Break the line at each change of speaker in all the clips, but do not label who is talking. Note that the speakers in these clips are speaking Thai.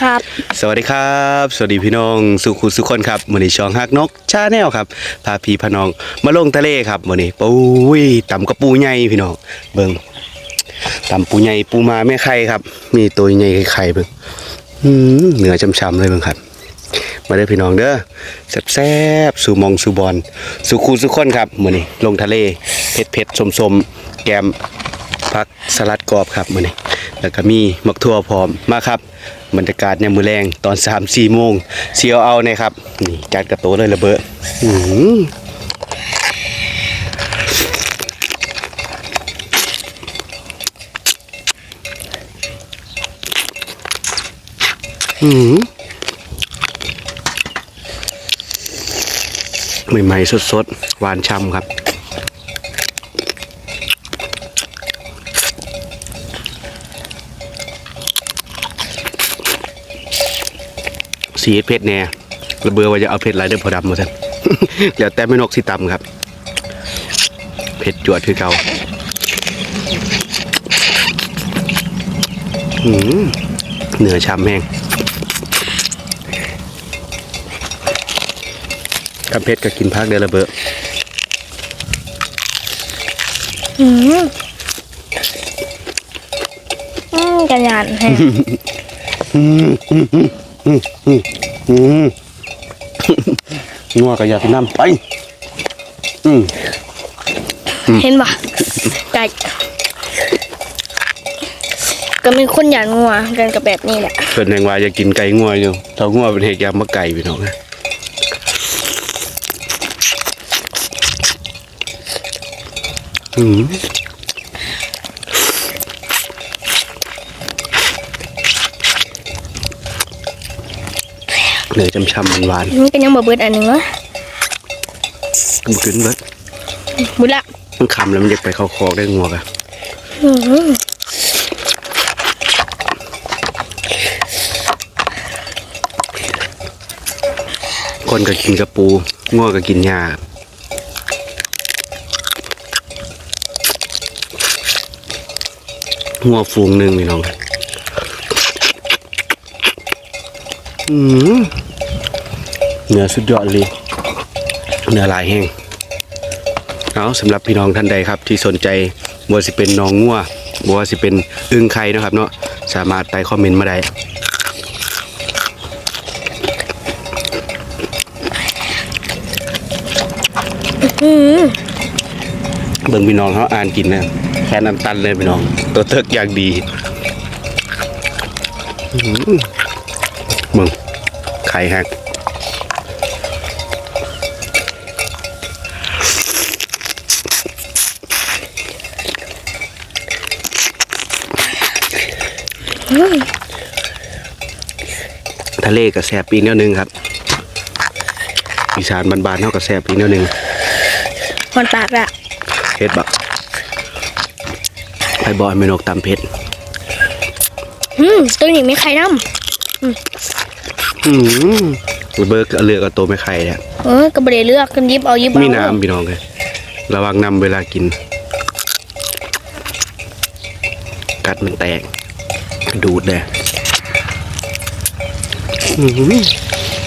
ครับ
สวัสดีครับ สวัสดีพี่น้องสุขุสุคนครับมือนี้ช่องฮักนกชาแนลครับพาพี่พาน้องมาลงทะเลครับมือนี้ปุ้ยตำกระปูใหญ่พี่น้องเบิ่งตำปูใหญ่ปูมาแม่ไข่ครับมีตัวใหญ่ไข่เบิ่งเหนือช่ำๆเลยเบิ่งครับ มาเด้อพี่น้องเด้อแซ่บๆสู่มองสู่บอลสุขุสุคนครับมือนี้ลงทะเลเผ็ดเผ็ดๆสมๆแกมพักสลัดกรอบครับมือนี้แล้วก็มีมักทั่วพร้อมมาครับ บรรยากาศยามมื้อแรงตอน3-4โมงเสียวเอาเนี่ยครับนี่จัดกระโตเลยระเบ้ออื้อหืออื้อหือใหม่ๆสดๆหวานช่ำครับ สีเผ็ดแน่ระเบือว่าจะเอาเผ็ดไรเด้อพอดำมาสั่นแล้วแต่ไม่นกสิตำครับเผ็ดจวดคือเก่าหืมเนื้อช้ำแห้งกำเผ็ดก็กินพักเดือนระเบือ
อืมอืมกันยานแฮะ
อืมนัวก็อยากกินน้ำไป อืม
เห็นปะไก่ก็มีคนอยากงัวกันกับแบบนี้แหละ
เพิ่นแหงว่าจะกินไก่งัวอยู่เท่างัวเป็นเหตุยามมาไก่พี่น้องนะอืม เนื้อจำชำมันหวาน
นี่เป็นยังบ่เบิดอันหนึ่งเหรอ
ๆมันขึ้นเบิด
บุละ
มันคำแล้วมันอยากไปเข้าคอกได้งัวกะ
อืม
คนก็กินกระปูงัวก็กินหญ้างัวฟูงหนึ่งพี่น้องอืม เนื้อสุดยอดเลยเนื้อลายแห้งเอาสำหรับพี่น้องท่านใดครับ ที่สนใจบัวาสิเป็นน้องงัวบัวาสิเป็นอึ่งไข่นะครับ เนาะสามารถใต้คอมเมนต์มาได้
อืม
เบิ่งพี่น้องเขาอ่านกินนะแค่น้ำตันเลยพี่น้อง ตัวเทิกอย่างดีอื้อหือเบิ่งไข่หัก ทะเลกับแสบปีกแนวหนึงครับ อีสานบานๆเท่ากับแสบปีกแนวหนึง
มันปากละ
เพชรบักไอบอยเมนกตำเพชร
อืมตัวนี้มีไข่น้
อืมเบิร์กเอาเลือกเอาตัวไม่ไข่เนี่ยำ
เออก็บ่ได้เลือกกันยิบเอายิบเอา
มีน้ำพี่น้องเลยระวังน้ำเวลากิน กัดมันแตก ดูดเลยอื้อหือ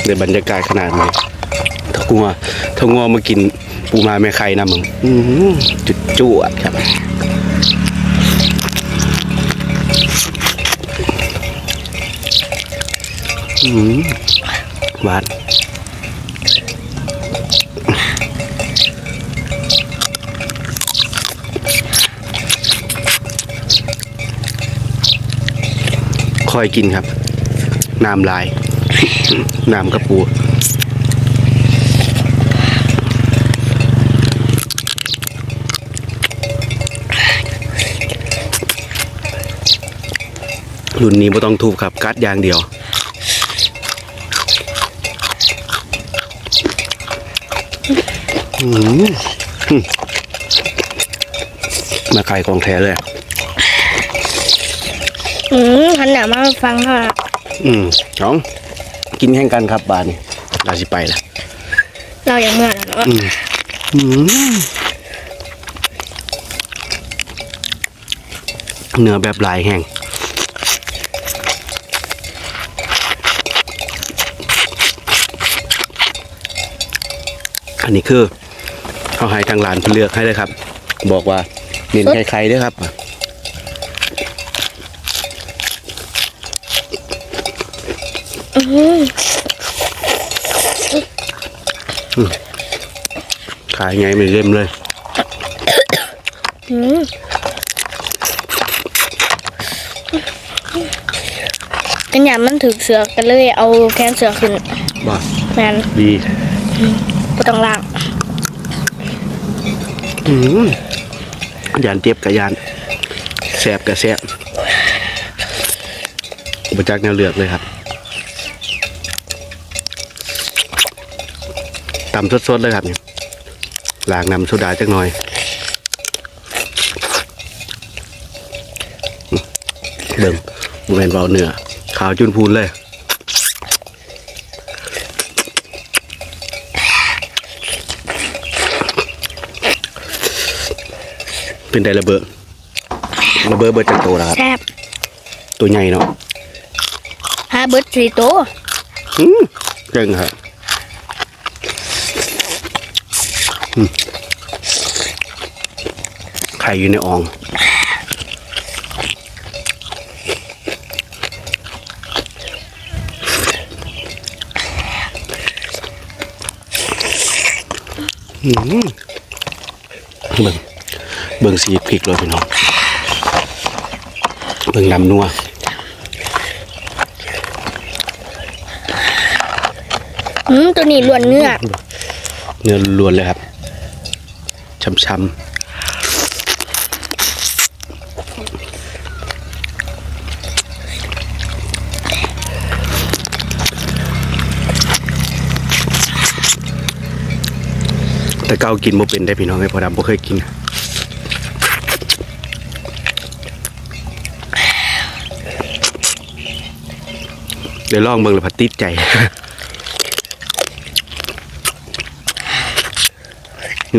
ในบรรยากาศขนาดนี้ถ้างัวถ้างัวมากินปูมาแม่ไข่นะมึงอื้อหือจุดจวดครับอืมหวาน คอยกินครับน้ำลายน้ำกระปูรุ่นนี้ไม่ต้องทูบครับกัดอย่างเดียวมอืมมาไข่ของแท้เลย อื
มขันหนามาฟังค่ะ
อืมสองกินแห่งกันครับบานี่เราสิไปละ
เราอย่างเมื่อแล้วเนาะ
อืมอืมเนื้อแบบลายแห้งอันนี้คือเขาให้ทางร้านเลือกให้เลยครับ บอกว่าเน้นไข่ได้วยครับ ขายไงไม่เล่มเลย
กันหยามันถึกเสือกันเลย เอาแขนเสือขึ้น
บ่
แมน
ดี
ก็ต้องล่าง
อืมยานเจ็บกับยานแสบกับแสบอุปจักแนวเลือกเลยครับ ตำสดๆเลยครับนี่ล้างน้ำโซดาจักหน่อยอืมเบิ่งบแมนเบาเนื้อขาวจุนพูนเลยเป็นไดระเบิดระเบิดเบิดจากโตแล้วครับ
แซ่บ
ตัวใหญ่เนาะ
ฮาเบิร์ดสี่ตัว
อืมเก่งครับอืม ไข่อยู่ในอ่องอืมเบิ่งเบิ่งสีพริกเลยพี่น้อง เบิ่งดำนัว
อืมตัวนี้ล้วนเนื้อ
เนื้อล้วนเลยครับ ช้ำแต่เก่ากินบ่เป็นได้พี่น้องไอ้พอดำบ่เคยกินเดี๋ยวลองเบิ่งแล้วพัดติดใจ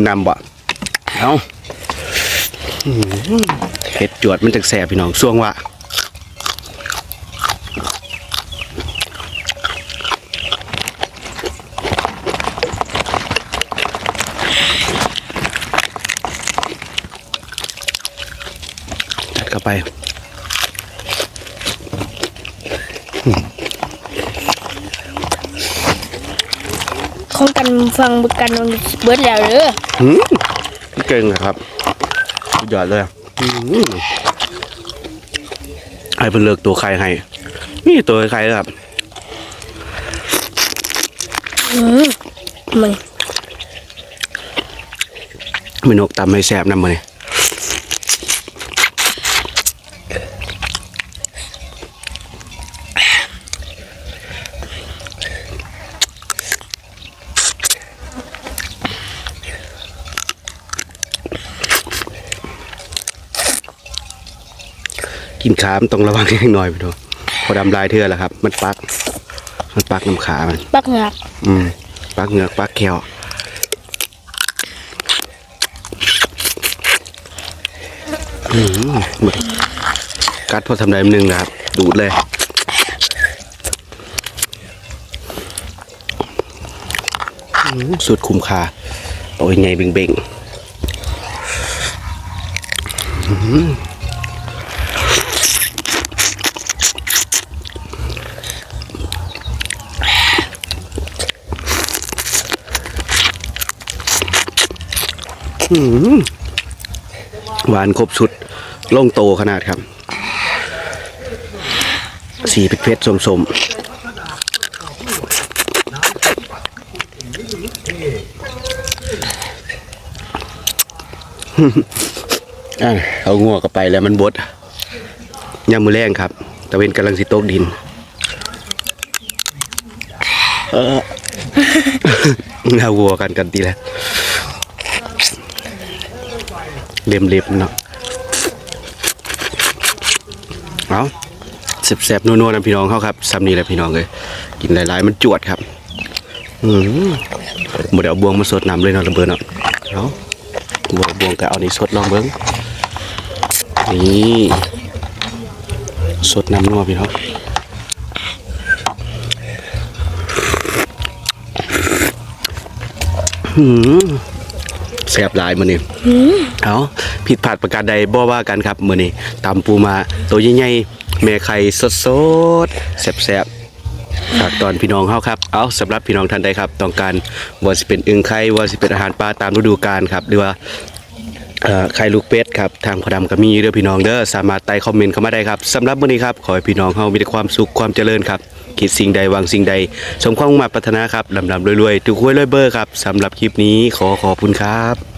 นำบ่ เอาอื้อหือเผ็ดจวดมันจากแสบพี่น้องช่วงว่าจัดเข้าไป
ของกันฟังบึกกันเบิร์ดแล้วเด้อ
เก่งเลยครับสุดยอดเลยอื้อหือให้เพิ่นเลือกตัวใครให้ นี่ตัวใครครับ
อืมมึง
มีนกตำให้แสบนำมาเนี่ย กินขามนต้องระวังนิดหน่อยพี่ดูพอดำลายเทือแล้วครับ มันปัก มันปักน้ำขามัน
ปักเหงือก
อืมปักเหงือกปักแขวอืมหมดกัดพอทำได้หนึ่งนะครับ ดูดเลยอืมสุดคุ้มค่าโอ้ยไงเบ่งเบ่งอืมอืม หวานครบสุดลงโตขนาดครับ สีเผ็ดๆสมๆอะเอางัวก็ไปแล้วมันบดยามมือแรงครับ ตะเวนกำลังสิตกดินเออเอาวัวกันกันดีแล้ว เล็มเล็บเนาะเอาแสบๆนัวๆนะพี่น้องเขาครับซ้ำนี่แหละพี่น้องเลยกินหลายๆ มันจวดครับอืมหมดเอาบวงมาสดน้ำเลยเนาะระเบิดเนาะเอาบวงบวงก็เอานี่สดลองเบิ้งนี่สดน้ำนัวพี่น้องหืม แซ่บหลายมื้อนี้เอาผิดพลาดประการใดบ่ว่ากันครับมื้อนี้ตำปูมาตัวใหญ่ๆแม่ไข่สดๆแซ่บๆฝากตอนพี่น้องเฮาครับ เอาสำหรับพี่น้องท่านใดครับ ต้องการว่าสิเป็นอึ่งไข่ว่าสิเป็นอาหารปลาตามฤดูกาลครับ หรือว่าเอ่อ ไข่ลูกเป็ดครับทางพอดำก็มีเด้อพี่น้องเด้อสามารถไต่คอมเมนต์เข้ามาได้ครับสำหรับมื้อนี้ครับขอให้พี่น้องเฮามีแต่ความสุขความเจริญครับคิดสิ่งใดวางสิ่งใด สมความมุ่งมั่นปรารถนาครับลำลำรวยๆทุกหวยรวยเบอร์ครับสำหรับคลิปนี้ขอขอบคุณครับ